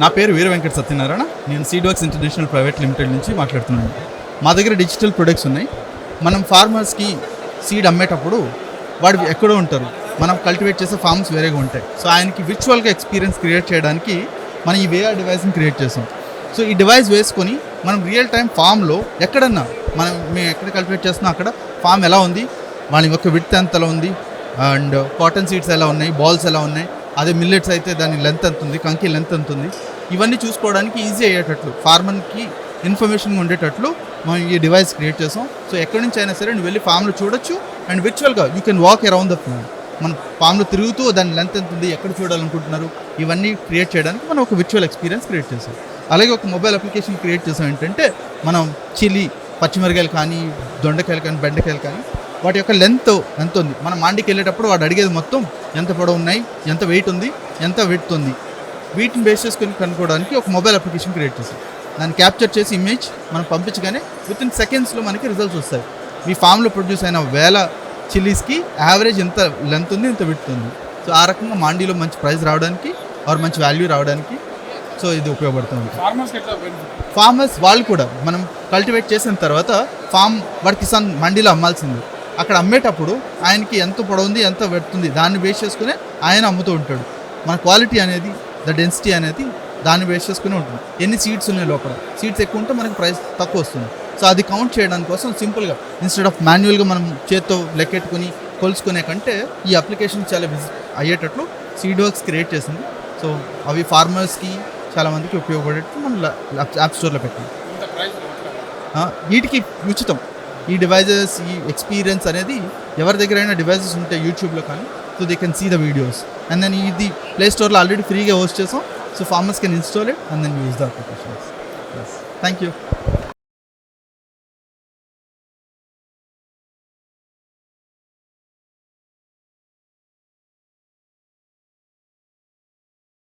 నా పేరు వీర వెంకట సత్యనారాయణ. నేను సీడ్వర్క్స్ ఇంటర్నేషనల్ ప్రైవేట్ లిమిటెడ్ నుంచి మాట్లాడుతున్నాను. మా దగ్గర డిజిటల్ ప్రొడక్ట్స్ ఉన్నాయి. మనం ఫార్మర్స్కి సీడ్ అమ్మేటప్పుడు వాడు ఎక్కడో ఉంటారు. మనం కల్టివేట్ చేసే ఫార్మ్స్ వేరేగా ఉంటాయి. సో ఆయనకి విర్చువల్గా ఎక్స్పీరియన్స్ క్రియేట్ చేయడానికి మనం ఈ వేఆర్ డివైస్ని క్రియేట్ చేసాం. సో ఈ డివైస్ వేసుకొని మనం రియల్ టైం ఫామ్లో ఎక్కడన్నా మనం మేము ఎక్కడ కల్టివేట్ చేస్తున్నా అక్కడ ఫామ్ ఎలా ఉంది? వాళ్ళ యొక్క విడ్త్ ఎంతలో ఉంది? అండ్ కాటన్ సీడ్స్ ఎలా ఉన్నాయి? బాల్స్ ఎలా ఉన్నాయి? అదే మిల్లెట్స్ అయితే దాని లెంత్ ఎంత ఉంది? కంకి లెంత్ ఎంత ఉంది? ఇవన్నీ చూసుకోవడానికి ఈజీ అయ్యేటట్లు ఫార్మర్కి ఇన్ఫర్మేషన్ ఉండేటట్లు మనం ఈ డివైస్ క్రియేట్ చేసాం. సో ఎక్కడి నుంచి అయినా సరే నువ్వు వెళ్ళి ఫామ్లో చూడొచ్చు. And విర్చువల్గా you can walk around the farm. మనం ఫామ్లో తిరుగుతూ దాని లెంత్ ఎంత ఉంది ఎక్కడ చూడాలనుకుంటున్నారు ఇవన్నీ క్రియేట్ చేయడానికి మనం ఒక విర్చువల్ ఎక్స్పీరియన్స్ క్రియేట్ చేసాం. అలాగే ఒక మొబైల్ అప్లికేషన్ క్రియేట్ చేసాం ఏంటంటే మనం చిల్లీ పచ్చిమిరకాయలు కానీ దొండకాయలు కానీ బెండకాయలు కానీ వాటి యొక్క లెంత్ ఎంత ఉంది? మనం మాండికి వెళ్ళేటప్పుడు వాడు అడిగేది మొత్తం ఎంత పొడవు ఉన్నాయి ఎంత వెయిట్ ఉంది ఎంత వెయిట్ ఉంది? వీటిని బేస్ చేసుకొని కనుక్కోవడానికి ఒక మొబైల్ అప్లికేషన్ క్రియేట్ చేసాం దాన్ని క్యాప్చర్ చేసి ఇమేజ్ మనం పంపించగానే విత్ ఇన్ సెకండ్స్లో మనకి రిజల్ట్స్ వస్తాయి. మీ ఫామ్లో ప్రొడ్యూస్ అయిన వేల చిల్లీస్కి యావరేజ్ ఎంత లెంత్ ఉంది ఎంత విడ్త్ ఉంది. సో ఆ రకంగా మాండీలో మంచి ప్రైస్ రావడానికి ఆర్ మంచి వాల్యూ రావడానికి సో ఇది ఎట్లా బెనిఫిట్ ఫార్మర్స్ వాళ్ళు కూడా మనం కల్టివేట్ చేసిన తర్వాత ఫామ్ వాడి కిసాన్ మండీలో అమ్మాల్సింది. అక్కడ అమ్మేటప్పుడు ఆయనకి ఎంత పొడవుంది ఎంత పెడుతుంది దాన్ని బేస్ చేసుకుని ఆయన అమ్ముతూ ఉంటాడు. మన క్వాలిటీ అనేది ద డెన్సిటీ అనేది దాన్ని బేస్ చేసుకుని ఉంటుంది. ఎన్ని సీడ్స్ ఉన్నాయి లోపల? సీడ్స్ ఎక్కువ ఉంటే మనకి ప్రైస్ తక్కువ వస్తుంది. సో అది కౌంట్ చేయడానికి కోసం సింపుల్గా ఇన్స్టెడ్ ఆఫ్ మాన్యువల్గా మనం చేత్తో లెక్కెట్టుకుని కొలుసుకునే కంటే ఈ అప్లికేషన్ చాలా బిజీ అయ్యేటట్లు సీడ్ వర్క్స్ క్రియేట్ చేసింది. సో అవి ఫార్మర్స్కి చాలా మందికి ఉపయోగపడేట్టు మనం యాప్ స్టోర్లో పెట్టాం. వీటికి ఉచితం. ఈ డివైజెస్ ఈ ఎక్స్పీరియన్స్ అనేది ఎవరి దగ్గరైనా డివైజెస్ ఉంటే యూట్యూబ్లో కానీ so they can see the videos and then ఇది ప్లే స్టోర్లో ఆల్రెడీ ఫ్రీగా హోస్ట్ చేసాం. So farmers can install it and then use the applications thank you